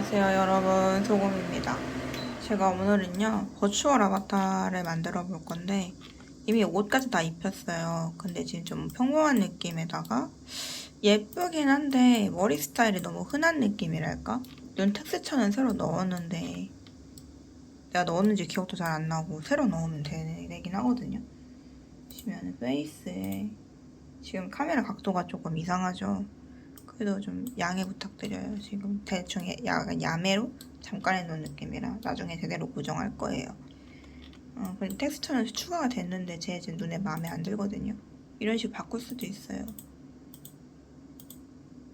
안녕하세요 여러분. 소금입니다. 제가 오늘은요 버추얼 아바타를 만들어 볼 건데 이미 옷까지 다 입혔어요. 근데 지금 좀 평범한 느낌에다가 예쁘긴 한데 머리 스타일이 너무 흔한 느낌이랄까? 눈 텍스처는 새로 넣었는데 내가 넣었는지 기억도 잘 안 나고 새로 넣으면 되, 되긴 하거든요. 보시면 페이스에 지금 카메라 각도가 조금 이상하죠 그래도 좀 양해 부탁드려요. 지금 대충 야- 약간 야매로 잠깐 해놓은 느낌이라 나중에 제대로 고정할 거예요. 어, 그리고 텍스처는 추가가 됐는데 제 지금 눈에 마음에 안 들거든요. 이런 식으로 바꿀 수도 있어요.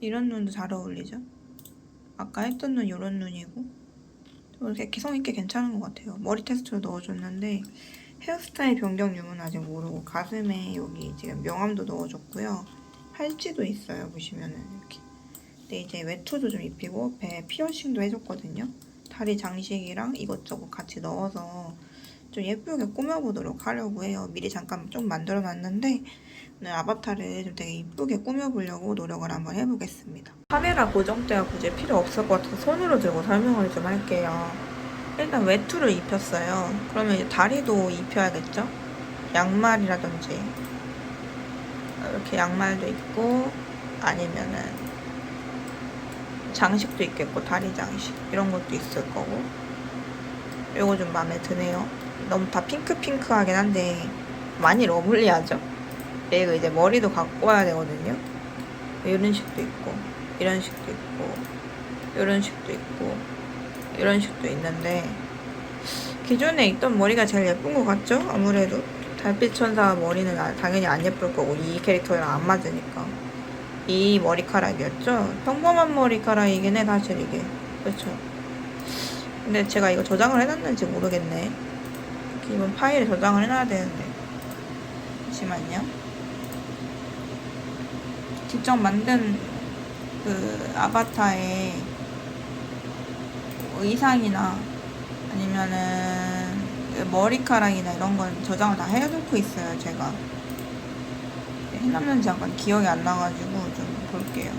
이런 눈도 잘 어울리죠? 아까 했던 눈 이런 눈이고 좀 이렇게 개성 있게 괜찮은 것 같아요. 머리 텍스처 넣어줬는데 헤어스타일 변경 유무는 아직 모르고 가슴에 여기 지금 명암도 넣어줬고요. 팔찌도 있어요 보시면은. 이렇게. 근데 이제 외투도 좀 입히고 배 피어싱도 해줬거든요. 다리 장식이랑 이것저것 같이 넣어서 좀 예쁘게 꾸며보도록 하려고 해요. 미리 잠깐 좀 만들어 놨는데 오늘 아바타를 좀 되게 이쁘게 꾸며보려고 노력을 한번 해보겠습니다. 카메라 고정대가 굳이 필요 없을 것 같아서 손으로 들고 설명을 좀 할게요. 일단 외투를 입혔어요. 그러면 이제 다리도 입혀야겠죠? 양말이라든지 이렇게 양말도 있고 아니면은 장식도 있겠고 다리 장식 이런 것도 있을 거고. 이거 좀 마음에 드네요. 너무 다 핑크핑크하긴 한데 많이 러블리하죠? 그리고 이제 머리도 갖고 와야 되거든요. 이런 식도 있고 이런 식도 있고 이런 식도 있고 이런 식도 있는데 기존에 있던 머리가 제일 예쁜 것 같죠? 아무래도 달빛 천사 머리는 아- 당연히 안 예쁠 거고 이 캐릭터랑 안 맞으니까. 이 머리카락이었죠? 평범한 머리카락이긴 해 사실 이게. 그렇죠. 근데 제가 이거 저장을 해놨는지 모르겠네. 기본 파일에 저장을 해놔야 되는데. 잠시만요. 직접 만든 그 아바타의 의상이나 아니면은 그 머리카락이나 이런 건 저장을 다 해놓고 있어요, 제가. 해놨는지 약간 기억이 안 나가지고 좀 볼게요.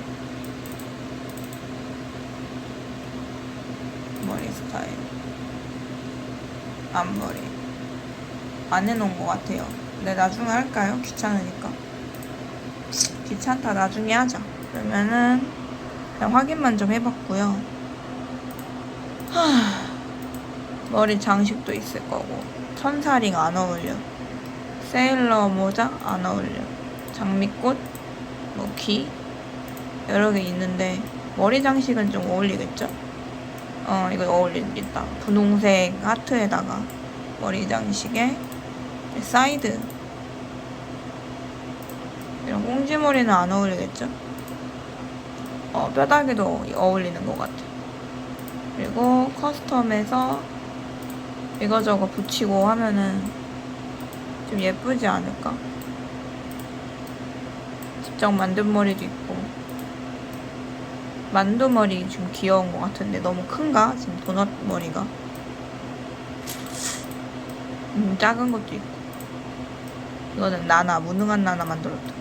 머리 스타일. 앞머리. 안 해놓은 것 같아요. 근데 나중에 할까요? 귀찮으니까. 귀찮다, 나중에 하자. 그러면은, 그냥 확인만 좀 해봤고요. 하... 머리 장식도 있을 거고. 천사링 안 어울려. 세일러 모자 안 어울려. 장미꽃 뭐 귀 여러 개 있는데 머리 장식은 좀 어울리겠죠? 어 이거 어울린다. 분홍색 하트에다가 머리 장식에 사이드. 이런 꽁지머리는 안 어울리겠죠? 어 뼈다귀도 어울리는 것 같아. 그리고 커스텀에서 이거저거 붙이고 하면은 좀 예쁘지 않을까? 직접 만든 머리도 있고. 만두 머리 좀 귀여운 것 같은데 너무 큰가? 지금 도넛 머리가? 음, 작은 것도 있고. 이거는 나나 무능한 나나 만들었다.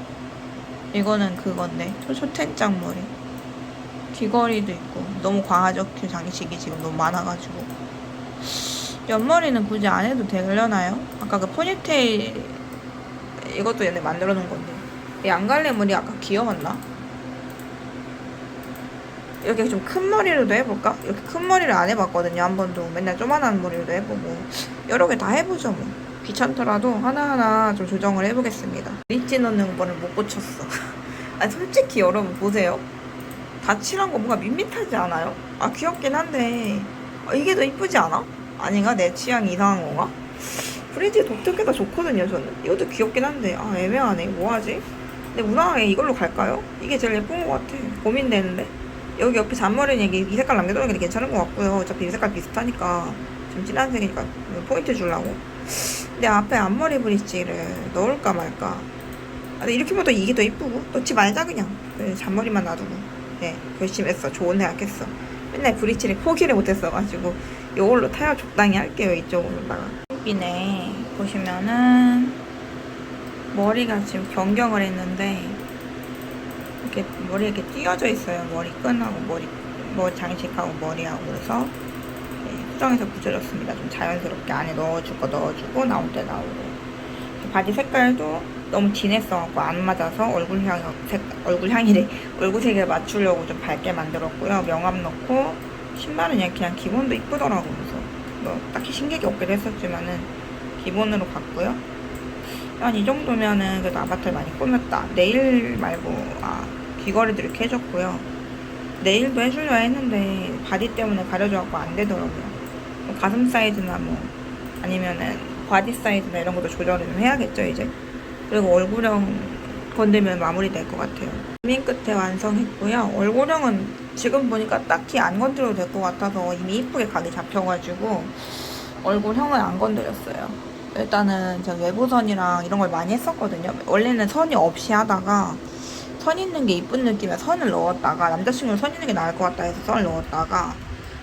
이거는 그건데 초초텐짱 머리. 귀걸이도 있고 너무 과하죠? 그 장식이 지금 너무 많아가지고 옆머리는 굳이 안 해도 되려나요? 아까 그 포니테일 이것도 얘네 만들어 놓은 건데 이 안갈래 머리 아까 귀여웠나? 이렇게 좀 큰 머리로도 해볼까? 이렇게 큰 머리를 안 해봤거든요 한 번도 맨날 조만한 머리로도 해보고 여러 개 다 해보죠 뭐 귀찮더라도 하나하나 좀 조정을 해보겠습니다 리치 넣는 거를 못 고쳤어 아니 솔직히 여러분 보세요 다 칠한 거 뭔가 밋밋하지 않아요? 아 귀엽긴 한데 아, 이게 더 이쁘지 않아? 아닌가? 내 취향이 이상한 건가? 프리지 독특해서 좋거든요, 저는. 이것도 귀엽긴 한데, 아, 애매하네. 뭐하지? 근데 무난하게 이걸로 갈까요? 이게 제일 예쁜 것 같아. 고민되는데. 여기 옆에 잔머리는 이게 이 색깔 남겨두는 게 괜찮은 것 같고요. 어차피 이 색깔 비슷하니까. 좀 진한 색이니까 포인트 주려고. 근데 앞에 앞머리 브릿지를 넣을까 말까. 아, 이렇게 보면 이게 더 이쁘고. 넣지 말자, 그냥. 그래, 잔머리만 놔두고. 네, 결심했어. 좋은 생각했어. 맨날 브릿지를 포기를 못했어가지고. 이걸로 타협 적당히 할게요 이쪽으로다가 이네 보시면은 머리가 지금 변경을 했는데 이렇게 머리 이렇게 띄어져 있어요 머리 끈하고 머리 뭐 장식하고 머리하고 그래서 네, 수정해서 붙여줬습니다. 좀 자연스럽게 안에 넣어줄 거 넣어주고 나올 때 나오고 바지 색깔도 너무 진했어갖고 안 맞아서 얼굴 향 색, 얼굴 향이래 얼굴 색을 맞추려고 좀 밝게 만들었고요. 명암 넣고 신발은 그냥, 그냥 기본도 이쁘더라고 그래서 뭐 딱히 신경이 없기도 했었지만은 기본으로 갔고요. 한이 정도면은 그래도 아바타를 많이 꾸몄다. 네일 말고 아 귀걸이도 이렇게 해줬고요. 네일도 해주려 했는데 바디 때문에 가려져갖고 안 되더라고요. 뭐 가슴 사이즈나 뭐 아니면은 바디 사이즈나 이런 것도 조절을 좀 해야겠죠 이제. 그리고 얼굴형 건들면 마무리 될 것 같아요. 고민 끝에 완성했고요. 얼굴형은 지금 보니까 딱히 안 건드려도 될 것 같아서 이미 이쁘게 각이 잡혀가지고 얼굴형은 안 건드렸어요. 일단은 제가 외부선이랑 이런 걸 많이 했었거든요. 원래는 선이 없이 하다가 선 있는 게 이쁜 느낌에 선을 넣었다가 남자친구는 선 있는 게 나을 것 같다 해서 선을 넣었다가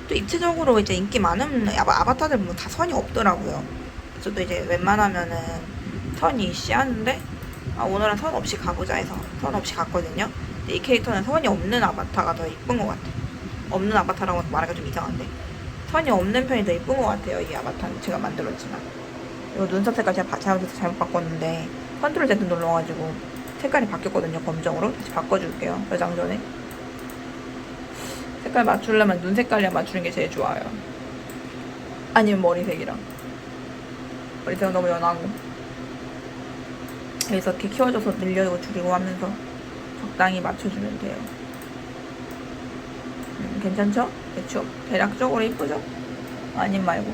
또 입체적으로 이제 인기 많은 아바- 아바타들 보면 다 선이 없더라고요. 저도 이제 웬만하면은 선이 이씨하는데 아, 오늘은 선 없이 가보자 해서 선 없이 갔거든요. 이 캐릭터는 선이 없는 아바타가 더 이쁜 것 같아요. 없는 아바타라고 말하기가 좀 이상한데 선이 없는 편이 더 이쁜 것 같아요. 이 아바타는 제가 만들었지만 이거 눈썹 색깔 제가 바- 잘못해서 잘못 바꿨는데 컨트롤 Z 눌러가지고 색깔이 바뀌었거든요. 검정으로 다시 바꿔줄게요. 여장 전에 색깔 맞추려면 눈 색깔이랑 맞추는 게 제일 좋아요. 아니면 머리색이랑 머리색은 너무 연하고 그래서 이렇게 키워줘서 늘려고 줄이고 하면서 적당히 맞춰주면 돼요. 음, 괜찮죠? 대충 대략적으로 이쁘죠? 아님 말고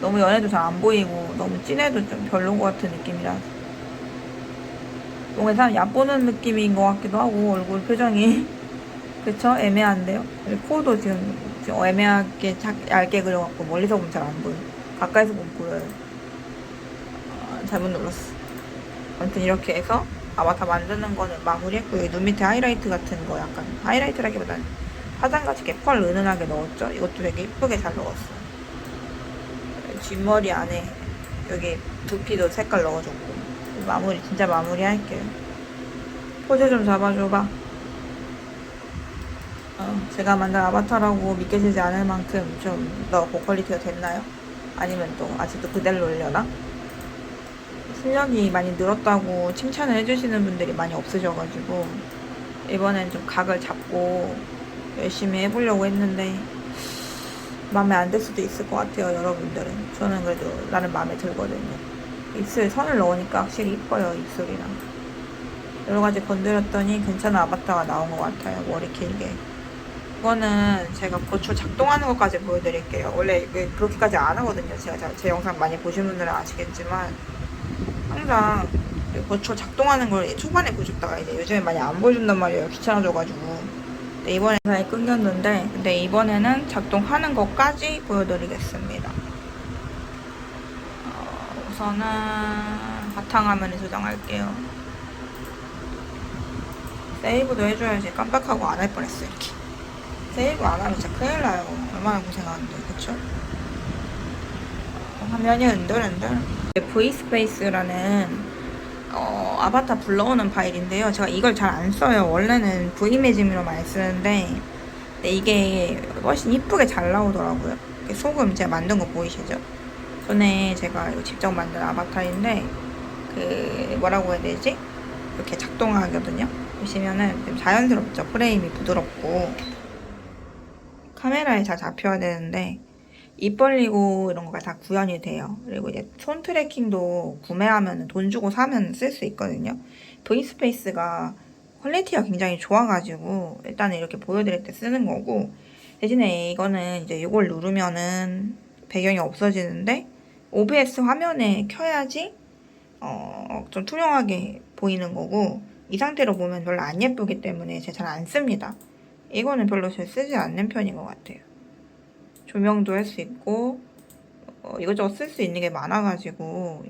너무 연해도 잘 안 보이고 너무 진해도 좀 별론 것 같은 느낌이라 뭔가 사람 얕보는 느낌인 것 같기도 하고 얼굴 표정이 그쵸? 애매한데요? 코도 지금, 지금 애매하게 작, 얇게 그려갖고 멀리서 보면 잘 안 보여 가까이서 보면 보여요 아, 잘못 눌렀어 아무튼 이렇게 해서 아바타 만드는 거는 마무리했고 여기 눈 밑에 하이라이트 같은 거 약간 하이라이트라기보다는 화장같이 이렇게 펄 은은하게 넣었죠? 이것도 되게 이쁘게 잘 넣었어요. 뒷머리 안에 여기 두피도 색깔 넣어줬고. 마무리 진짜 마무리 할게요. 포즈 좀 잡아줘봐. 어, 제가 만든 아바타라고 믿겨지지 않을 만큼 좀 더 고퀄리티가 됐나요? 아니면 또 아직도 그대로 올려나? 실력이 많이 늘었다고 칭찬을 해주시는 분들이 많이 없으셔가지고 이번엔 좀 각을 잡고 열심히 해보려고 했는데 마음에 안 들 수도 있을 것 같아요 여러분들은. 저는 그래도 나는 마음에 들거든요. 입술 선을 넣으니까 확실히 이뻐요 입술이랑. 여러 가지 건드렸더니 괜찮은 아바타가 나온 것 같아요 머리 길게. 이거는 제가 고추 작동하는 것까지 보여드릴게요. 원래 이게 그렇게까지 안 하거든요. 제가 자- 제 영상 많이 보신 분들은 아시겠지만 항상 이 고추 작동하는 걸 초반에 보여줬다가 이제 요즘에 많이 안 보여준단 말이에요 귀찮아져가지고 근데 이번에 잘 끊겼는데 근데 이번에는 작동하는 것까지 보여드리겠습니다. 어, 우선은 바탕화면에 저장할게요. 세이브도 해줘야지 깜빡하고 안 할 뻔했어 이렇게. 세이브 안 하면 진짜 큰일 나요. 얼마나 고생하는데 그쵸? 어, 화면이 흔들흔들. V스페이스라는 어, 아바타 불러오는 파일인데요. 제가 이걸 잘 안 써요. 원래는 V매짐으로 많이 쓰는데 이게 훨씬 이쁘게 잘 나오더라고요. 소금 제가 만든 거 보이시죠? 전에 제가 이거 직접 만든 아바타인데 그 뭐라고 해야 되지? 이렇게 작동하거든요. 보시면은 좀 자연스럽죠. 프레임이 부드럽고 카메라에 잘 잡혀야 되는데 입 벌리고 이런 거가 다 구현이 돼요. 그리고 이제 손 트래킹도 구매하면 돈 주고 사면 쓸 수 있거든요. V스페이스가 퀄리티가 굉장히 좋아가지고 일단은 이렇게 보여드릴 때 쓰는 거고 대신에 이거는 이제 이걸 누르면은 배경이 없어지는데 OBS 화면에 켜야지 어, 좀 투명하게 보이는 거고 이 상태로 보면 별로 안 예쁘기 때문에 제가 잘 안 씁니다. 이거는 별로 잘 쓰지 않는 편인 것 같아요. 조명도 할 수 있고 어, 이것저것 쓸 수 있는 게 많아가지고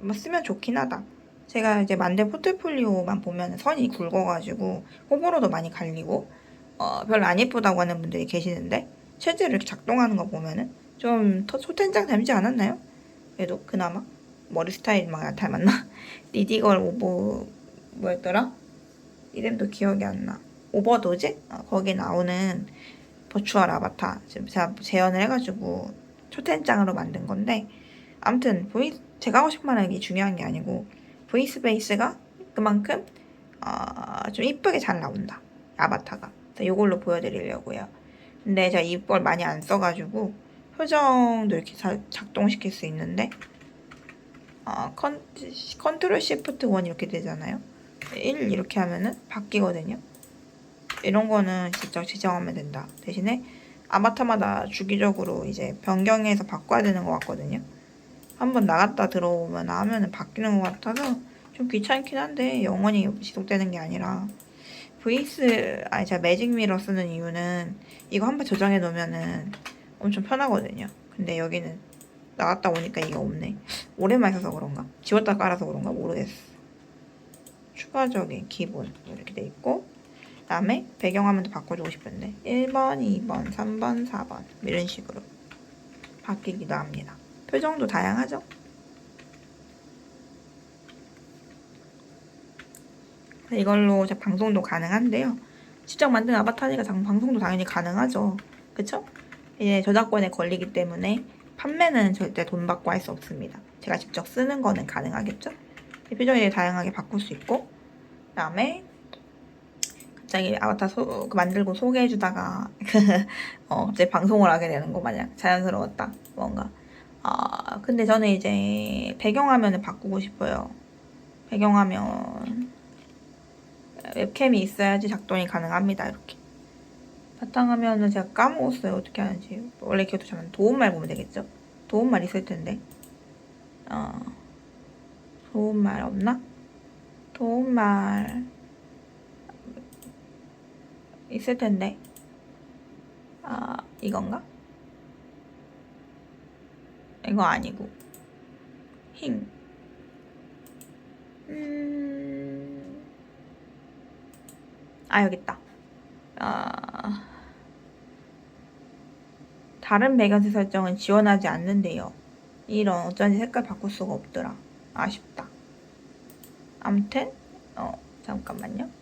뭐 쓰면 좋긴 하다. 제가 이제 만든 포트폴리오만 보면 선이 굵어가지고 호불호도 많이 갈리고 어, 별로 안 예쁘다고 하는 분들이 계시는데 이렇게 작동하는 거 보면은 좀더 소텐장 닮지 않았나요? 그래도 그나마 머리 스타일만 닮았나? 리디걸 오보 뭐였더라? 이름도 기억이 안 나. 오버도즈 어, 거기 나오는 버추얼 아바타 지금 제가 재현을 해가지고 초텐장으로 만든 건데 아무튼 보이 제가 하고 싶은 말은 이게 중요한 게 아니고 보이스 베이스가 그만큼 어, 좀 이쁘게 잘 나온다 아바타가. 이걸로 보여드리려고요. 근데 제가 이걸 많이 안 써가지고 표정도 이렇게 잘 작동시킬 수 있는데 어, 컨, 컨트롤 시프트 1 이렇게 되잖아요. 1 이렇게 하면은 바뀌거든요 이런 거는 직접 지정하면 된다 대신에 아바타마다 주기적으로 이제 변경해서 바꿔야 되는 것 같거든요 한번 나갔다 들어오면 하면은 바뀌는 것 같아서 좀 귀찮긴 한데 영원히 지속되는 게 아니라 VS 아니 제가 매직 미러 쓰는 이유는 이거 한번 저장해 놓으면은 엄청 편하거든요. 근데 여기는 나갔다 오니까 이게 없네. 오랜만에 써서 그런가? 지웠다 깔아서 그런가 모르겠어. 추가적인 기본 이렇게 돼 있고 그 다음에 배경화면도 바꿔주고 싶은데 1번, 2번, 3번, 4번 이런 식으로 바뀌기도 합니다. 표정도 다양하죠? 이걸로 제 방송도 가능한데요. 직접 만든 아바타니까 장- 방송도 당연히 가능하죠. 그쵸? 이제 저작권에 걸리기 때문에 판매는 절대 돈 받고 할 수 없습니다. 제가 직접 쓰는 거는 가능하겠죠? 이 표정이 다양하게 바꿀 수 있고 그 다음에 갑자기 아바타 소, 그 만들고 소개해주다가 어, 갑자기 방송을 하게 되는 거 마냥 자연스러웠다 뭔가. 아 근데 저는 이제 배경화면을 바꾸고 싶어요. 배경화면 웹캠이 있어야지 작동이 가능합니다 이렇게. 바탕화면은 제가 까먹었어요. 어떻게 하는지. 원래 기억도 잘안 도움말 보면 되겠죠? 도움말 있을 텐데. 어 도움말 없나? 도움말 있을 텐데 아 이건가 이거 아니고 힝 음... 아 여기 있다 아... 다른 배경색 설정은 지원하지 않는데요. 이런 어쩐지 색깔 바꿀 수가 없더라. 아쉽다. 암튼 어 잠깐만요.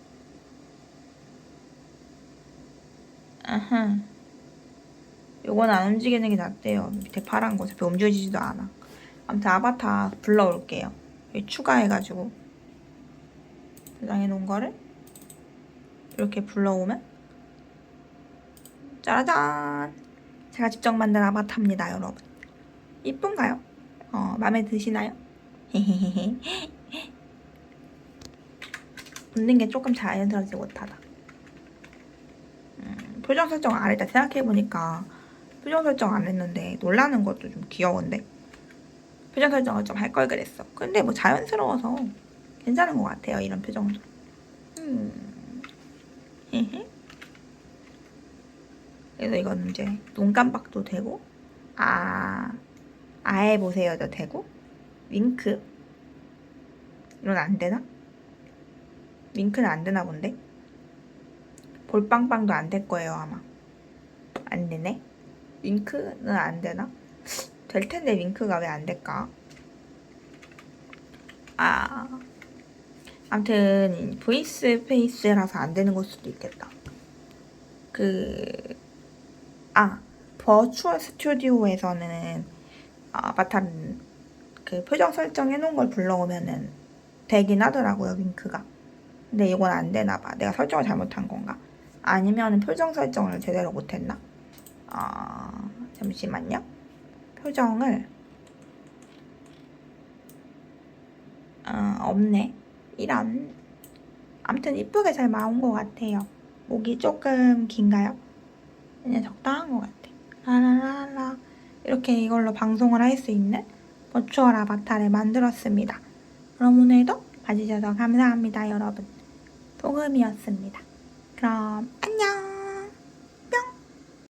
아하. 요건 안 움직이는 게 낫대요. 밑에 파란 거 어차피 움직이지도 않아. 아무튼 아바타 불러올게요. 여기 추가해가지고 저장해 놓은 거를 이렇게 불러오면 짜라잔! 제가 직접 만든 아바타입니다, 여러분. 이쁜가요? 어, 마음에 드시나요? 웃는 게 조금 자연스럽지 못하다. 음, 표정 설정 안 했다 생각해보니까 표정 설정 안 했는데 놀라는 것도 좀 귀여운데 표정 설정을 좀 할 걸 그랬어. 근데 뭐 자연스러워서 괜찮은 것 같아요, 이런 표정도. 음. 그래서 이건 이제 눈 깜박도 되고 아 아예 보세요도 되고 윙크 이건 안 되나? 윙크는 안 되나 본데 볼빵빵도 안 될 거예요 아마 안 되네 윙크는 안 되나? 될 텐데 윙크가 왜 안 될까? 아 아무튼 보이스 페이스라서 안 되는 걸 수도 있겠다 그 아, 버추얼 스튜디오에서는 아바타 그 표정 설정 해 놓은 걸 불러오면은 되긴 하더라고요, 윙크가. 근데 이건 안 되나 봐. 내가 설정을 잘못한 건가? 아니면 표정 설정을 제대로 못했나? 아, 잠시만요. 표정을 아, 없네. 이런. 아무튼 이쁘게 잘 나온 것 같아요. 목이 조금 긴가요? 그냥 적당한 것 같아. 라라라라. 이렇게 이걸로 방송을 할 수 있는 버추얼 아바타를 만들었습니다. 그럼 오늘도 봐주셔서 감사합니다, 여러분. 도금이었습니다. 그럼 안녕. 뿅.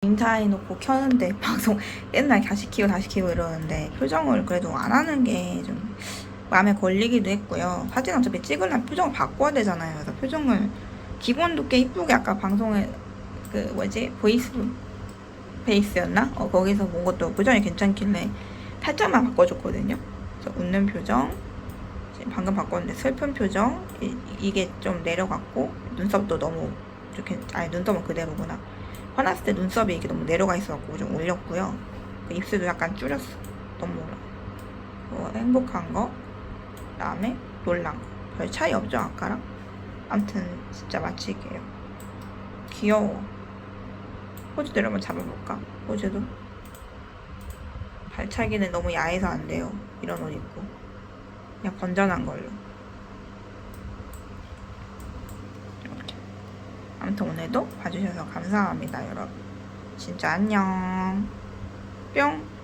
인사해놓고 켜는데 방송 옛날 다시 키고 다시 키고 이러는데 표정을 그래도 안 하는 게 좀 마음에 걸리기도 했고요. 사진 어차피 찍으려면 표정을 바꿔야 되잖아요. 그래서 표정을 기본도 꽤 이쁘게 아까 방송에 그 뭐지 보이스 베이스였나? 어, 거기서 본 것도 표정이 괜찮길래 살짝만 바꿔줬거든요. 그래서 웃는 표정, 방금 바꿨는데 슬픈 표정 이, 이게 좀 내려갔고 눈썹도 너무 이렇게 아니 눈썹은 그대로구나. 화났을 때 눈썹이 이렇게 너무 내려가 있어갖고 좀 올렸고요. 그 입술도 약간 줄였어. 너무 올라. 뭐 행복한 거, 그다음에 놀란 거. 별 차이 없죠 아까랑? 아무튼 진짜 마칠게요. 귀여워. 포즈대로 한번 잡아볼까? 포즈도. 발차기는 너무 야해서 안 돼요. 이런 옷 입고. 그냥 건전한 걸로. 이렇게. 아무튼 오늘도 봐주셔서 감사합니다, 여러분. 진짜 안녕. 뿅.